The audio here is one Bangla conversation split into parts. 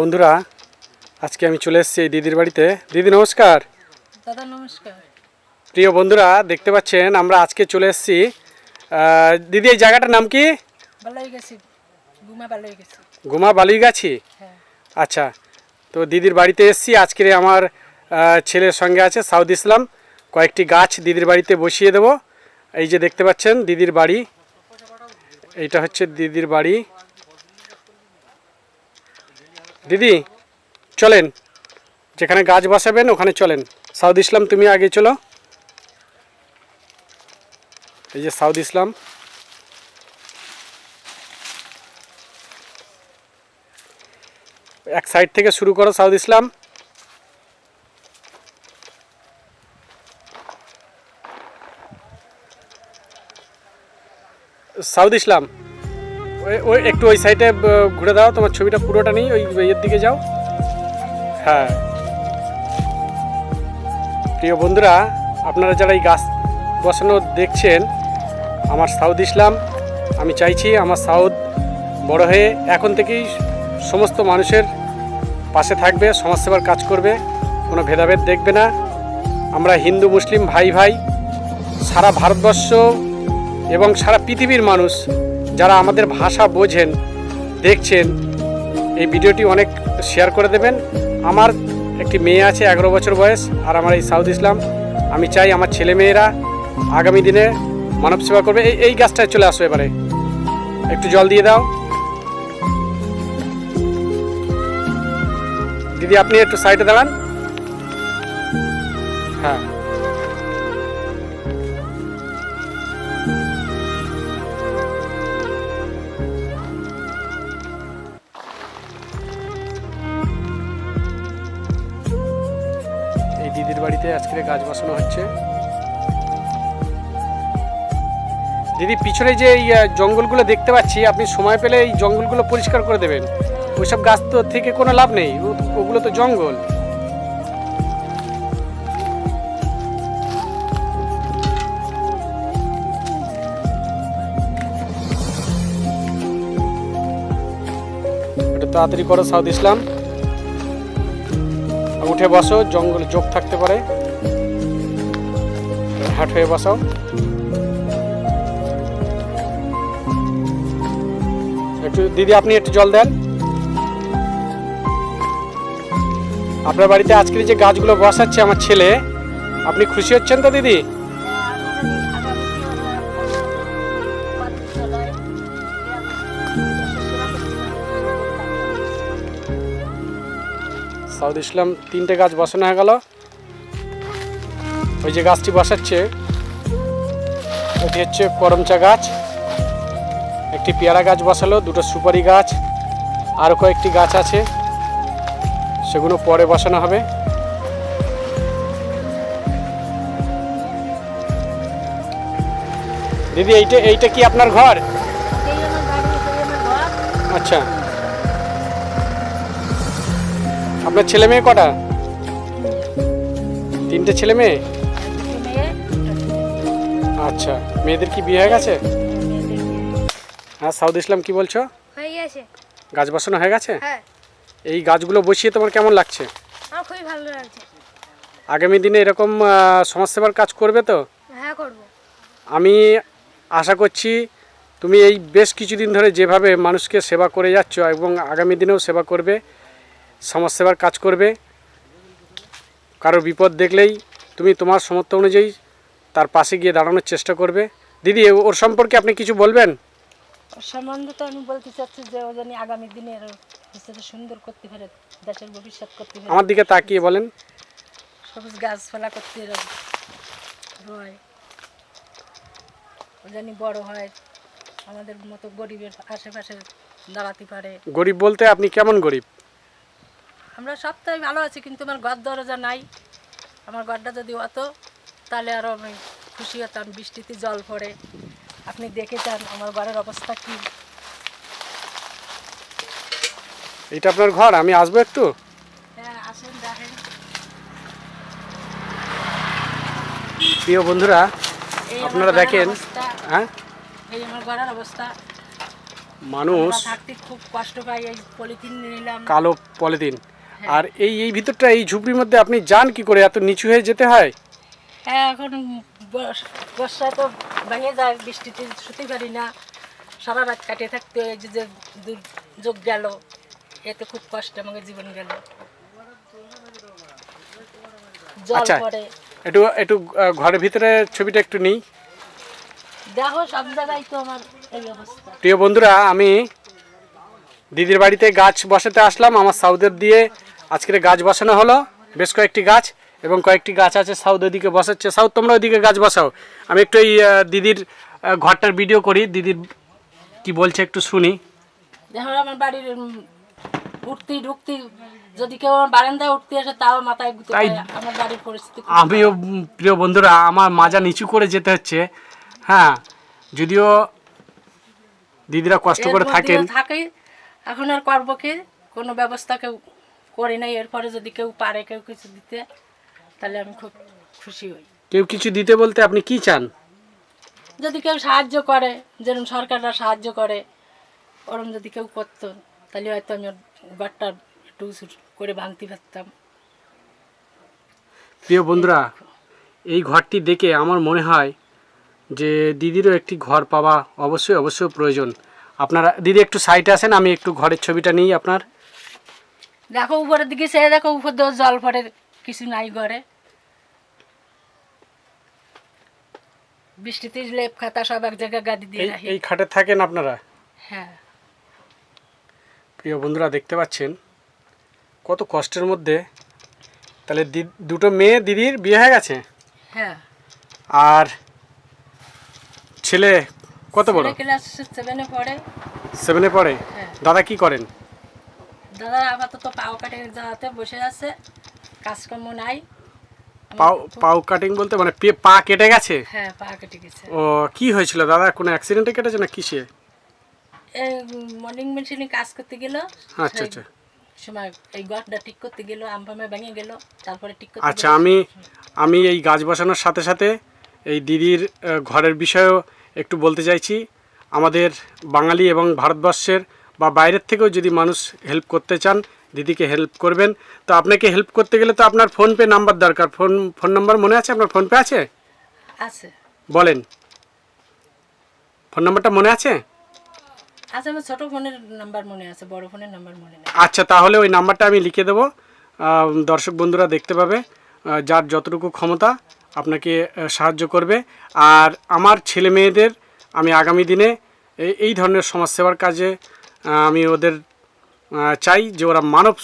বন্ধুরা আজকে আমি চলে এসেছি এই দিদির বাড়িতে। দিদি নমস্কার। দাদা নমস্কার। প্রিয় বন্ধুরা দেখতে পাচ্ছেন আমরা আজকে চলে এসেছি দিদি এই জায়গাটার নাম কি? গুমা বালুইগাছি। হ্যাঁ। আচ্ছা তো দিদির বাড়িতে এসেছি। আজকে আমার ছেলের সঙ্গে আছে সাউদ ইসলাম। কয়েকটি গাছ দিদির বাড়িতে বসিয়ে দেব। এই যে দেখতে পাচ্ছেন দিদির বাড়ি। এইটা হচ্ছে দিদির বাড়ি। দিদি, চলেন। যেখানে গাছ বসাবেন, ওখানে চলেন। সাউদ ইসলাম, তুমি আগে চলো। এই যে সাউদ ইসলাম। এক সাইড থেকে শুরু করো সাউদ ইসলাম। সাউদ ইসলাম ওই একটু ওই সাইডে ঘুরে দাও তোমার ছবিটা পুরোটা নেই ওই ইয়ের দিকে যাও। হ্যাঁ। প্রিয় বন্ধুরা, আপনারা যারা এই গাছ বসানো দেখছেন, আমার সাউদ ইসলাম, আমি চাইছি আমার সাউদ বড় হয়ে এখন থেকেই সমস্ত মানুষের পাশে থাকবে, সমাজসেবার কাজ করবে, কোনো ভেদাভেদ দেখবে না। আমরা হিন্দু, মুসলিম ভাই ভাই সারা ভারতবর্ষ এবং সারা পৃথিবীর মানুষ যারা আমাদের ভাষা বোঝেন, দেখছেন, এই ভিডিওটি অনেক শেয়ার করে দেবেন। আমার একটি মেয়ে আছে, এগারো বছর বয়স, আর আমার এই সাউদ ইসলাম। আমি চাই আমার ছেলে মেয়েরা আগামী দিনে মানব সেবা করবে। এই এই গাছটায় চলে আসো এবারে। একটু জল দিয়ে দাও। দিদি, আপনি একটু সাইডে দাঁড়ান। হ্যাঁ। বাড়িতে গাছ বসানো হচ্ছে। দিদি, পিছনে যে এই জঙ্গলগুলো দেখতে পাচ্ছি, আপনি সময় পেলে এই জঙ্গলগুলো পরিষ্কার করে দেবেন। ওইসব গাছ তো থেকে কোনো লাভ নেই ওগুলো তো জঙ্গল। তাড়াতাড়ি করো সাউদ ইসলাম। উঠে বসো, জঙ্গল যোগ থাকতে পারে। হাট হয়ে বসাও। একটু দিদি, আপনি একটু জল দেন। আপনার বাড়িতে আজকের যে গাছগুলো বসাচ্ছে আমার ছেলে, আপনি খুশি হচ্ছেন তো দিদি? সাউদ ইসলাম তিনটে গাছ বসানো হয়ে গেল। ওই যে গাছটি বসাচ্ছে এটি হচ্ছে করমচা গাছ। একটি পেয়ারা গাছ বসালো দুটো সুপারি গাছ আরও কয়েকটি গাছ আছে। সেগুলো পরে বসানো হবে। দিদি এইটা এইটা কি আপনার ঘর। আচ্ছা। আপনার ছেলে মেয়ে কটা? তিনটে ছেলে মেয়ে? আচ্ছা মেয়েদের কি বিয়ে হয়ে গেছে? হ্যাঁ সাউদ ইসলাম কি বলছো? হয়ে গেছে। গাছ বসানো হয়ে গেছে? হ্যাঁ। এই গাছগুলো বসিয়ে তোমার কেমন লাগছে? আমার খুবই ভালো লাগছে। আগামী দিনে এরকম সমাজসেবার কাজ করবে তো? হ্যাঁ করব। আমি আশা করছি তুমি এই বেশ কিছুদিন ধরে যেভাবে মানুষকে সেবা করে যাচ্ছ এবং আগামী দিনেও সেবা করবে সমাজসেবার কাজ করবে কারোর বিপদ দেখলেই তুমি তোমার সমর্থ অনুযায়ী তার পাশে গিয়ে দাঁড়ানোর চেষ্টা করবে। দিদি ওর সম্পর্কে আপনি কিছু বলবেন? ওর সম্বন্ধে তো আমি বলতে চাচ্ছি যে ও জানি আগামী দিনে সুন্দর করতে পারে দেশের ভবিষ্যৎ করতে পারে। আমার দিকে তাকিয়ে বলেন। সবুজ গাছপালা করতে রয় ও জানি বড় হয় আমাদের মতো গরিবের আশেপাশে দাঁড়াতে পারে। গরিব বলতে আপনি কেমন গরিব? আমরা সবটাই ভালো আছি কিন্তু আমার ঘর দরজা নাই। আমার ঘরটা যদি হতো তাহলে আরও আমি খুশি হতাম বৃষ্টিতে জল পড়ে। আপনি দেখে যান আমার ঘরের অবস্থা কি। এটা আপনার ঘর? আমি আসব একটু? হ্যাঁ আসেন দেখেন। প্রিয় বন্ধুরা এই আমার আপনারা ঘরের দেখেন অবস্থা। হ্যাঁ? এই আমার ঘরের অবস্থা। মানুষ আমরা থাকতে খুব কষ্ট পাই এই পলিথিন নিলাম। কালো পলিথিন। আর এই এই ভিতরটা এই ঝুপড়ির মধ্যে আপনি যান কি করে? এত নিচু হয়ে যেতে হয়? হ্যাঁ এখন বর্ষ- বর্ষায় তো ভেঙে যায় বৃষ্টিতে শুতে পারি না। সারা রাত কাটিয়ে থাকতে হয় যে দুর্যোগ গেল এতে খুব কষ্ট আমাকে জীবন গেল। জল আচ্ছা। পড়ে। একটু একটু ঘরের ভিতরে ছবিটা একটু নিই। দেখো সব জায়গায় তো আমার এই অবস্থা। প্রিয় বন্ধুরা আমি দিদির বাড়িতে গাছ বসাতে আসলাম আমার সাউদের দিয়ে আজকের গাছ বসানো হলো বেশ কয়েকটি গাছ। এবং কয়েকটি গাছ আছে সাউথ ওদিকে বসাচ্ছে। সাউথ তোমরা ওদিকে গাছ বসাও। আমি একটু এই দিদির ঘরটার ভিডিও করি। দিদির কি বলছে একটু শুনি। দেখো আমার বাড়ির উঠতে ঢুকতে যদি কেউ আমার বারান্দায় উঠতে আসে তাও মাথায় আমার বাড়ির পরিস্থিতি আমিও প্রিয় বন্ধুরা আমার মাজা নিচু করে যেতে হচ্ছে। হ্যাঁ যদিও দিদিরা কষ্ট করে থাকেন। থাকি এখন আর করব কি? কোনো ব্যবস্থা কেউ করি নাই এরপরে যদি কেউ পারে কেউ কিছু দিতে। তাহলে আমি খুব খুশি হই। কেউ কিছু দিতে বলতে আপনি কি চান? যদি কেউ সাহায্য করে যেরকম সরকাররা সাহায্য করে ওরম যদি কেউ করতো তাহলে হয়তো আমি ঘরটা একটু করে ভাঙতে পারতাম। প্রিয় বন্ধুরা এই ঘরটি দেখে আমার মনে হয় যে দিদিরও একটি ঘর পাওয়া অবশ্যই অবশ্যই প্রয়োজন। আপনারা দিদি একটু সাইডে আসেন আমি একটু ঘরের ছবিটা নিই আপনার। দেখো উপরের দিকে সে দেখো উপর দিয়ে জল পড়ে। কিছু নাই ঘরে। বৃষ্টিতে লেপ খাতা সব এক জায়গায় গাদি দিয়ে এই রাখি। এই খাটে থাকেন আপনারা? হ্যাঁ। প্রিয় বন্ধুরা দেখতে পাচ্ছেন? কত কষ্টের মধ্যে। তাহলে দুটো মেয়ে দিদির বিয়ে হয়ে গেছে? হ্যাঁ। আর ছেলে কত বড়? ক্লাস সেভেনে পড়ে। সেভেনে পড়ে? হ্যাঁ। দাদা কি করেন? দাদা আপাতত পাও কাটে যাতে বসে আছে। কাজকর্ম নাই। পাও পাও কাটিং বলতে মানে পে- কেটে গেছে? হ্যাঁ পা কেটে গেছে। ও কি হয়েছিল? দাদা কোনো অ্যাক্সিডেন্টে কেটেছে না কিসে? মর্নিং মেশিনে কাজ করতে গেল। আচ্ছা আচ্ছা। সময় এই গড়টা ঠিক করতে গেল আমফামে ভেঙে গেল তারপরে ঠিক করতে আচ্ছা আমি আমি এই গাছ বসানোর সাথে সাথে এই দিদির ঘরের বিষয়েও একটু বলতে চাইছি। আমাদের বাঙালি এবং ভারতবর্ষের বা বাইরের থেকেও যদি মানুষ হেল্প করতে চান দিদিকে হেল্প করবেন। তো আপনাকে হেল্প করতে গেলে তো আপনার ফোনপে নাম্বার দরকার। ফোন ফোন নাম্বার মনে আছে? আপনার ফোনপে আছে? আছে। বলেন। ফোন নাম্বারটা মনে আছে? আচ্ছা আমার ছোট ফোনের নাম্বার মনে আছে বড় ফোনের নাম্বার মনে নেই। আচ্ছা তাহলে ওই নাম্বারটা আমি লিখে দেবো। দর্শক বন্ধুরা দেখতে পাবে যার যতটুকু ক্ষমতা আপনাকে সাহায্য করবে। আর আমার ছেলে মেয়েদের আমি আগামী দিনে এই- ধরনের সমাজসেবার কাজে আমি ওদের চাই যে ওরা মানব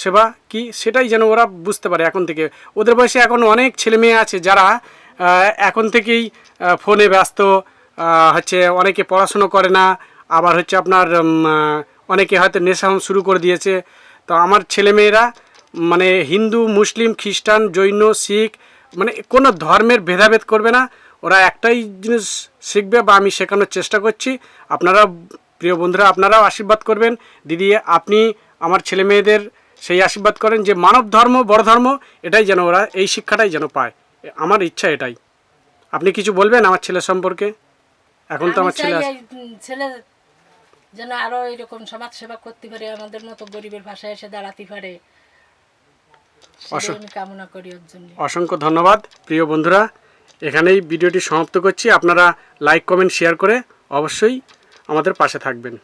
সেবা কি? সেটাই যেন ওরা বুঝতে পারে এখন থেকে। ওদের বয়সে এখন অনেক ছেলে মেয়ে আছে যারা এখন থেকেই ফোনে ব্যস্ত হচ্ছে অনেকে পড়াশুনো করে না, আবার হচ্ছে আপনার অনেকে হয়তো নেশা শুরু করে দিয়েছে। তো আমার ছেলেমেয়েরা মানে হিন্দু, মুসলিম, খ্রিস্টান, জৈন, শিখ মানে কোনো ধর্মের ভেদাভেদ করবে না। ওরা একটাই জিনিস শিখবে বা আমি শেখানোর চেষ্টা করছি। আপনারা প্রিয় বন্ধুরা আপনারাও আশীর্বাদ করবেন। দিদি আপনি আমার ছেলে মেয়েদের সেই আশীর্বাদ করেন যে মানব ধর্ম বড় ধর্ম এটাই যেন ওরা এই শিক্ষাটাই যেন পায়। আমার ইচ্ছা এটাই। আপনি কিছু বলবেন আমার ছেলে সম্পর্কে? এখন তো আমার ছেলে। ছেলে যেন আরও এরকম সমাজ সেবা করতে পারে আমাদের মতো গরিবের ভাষায় এসে দাঁড়াতে পারে। অসংখ্য- কামনা করি ওর জন্য। অসংখ্য ধন্যবাদ। প্রিয় বন্ধুরা এখানেই ভিডিওটি সমাপ্ত করছি। আপনারা লাইক কমেন্ট শেয়ার করে অবশ্যই আমাদের পাশে থাকবেন।